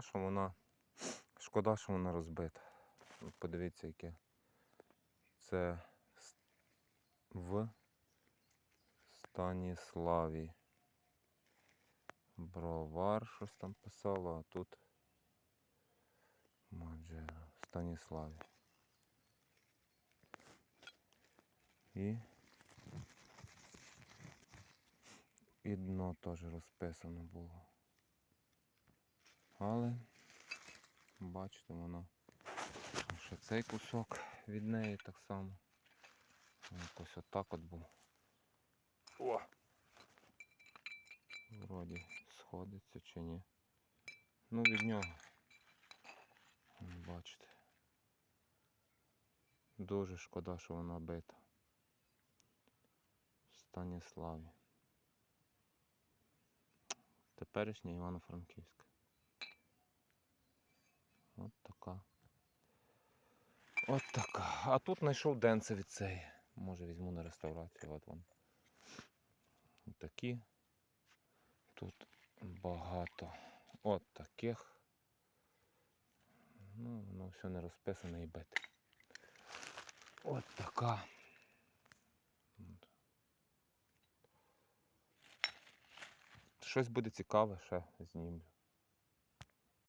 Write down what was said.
Що вона. Шкода, що вона розбита. Подивіться, яке. Це в Станіславі. Бровар щось там писало, а тут Маджера. Станіславі. І і дно теж розписано було. Але бачите, воно ще цей кусок від неї так само. Якось отак от був. О! Вроді сходиться чи ні. Ну від нього. Бачите. Дуже шкода, що вона бита. В Станіславі. Теперішня Івано-Франківська. Така. От така. А тут знайшов денце від цієї. Може візьму на реставрацію. От вон. Такі. Тут багато. От таких. Ну, воно все не розписане і бите. От така. Щось буде цікаве, ще знімлю.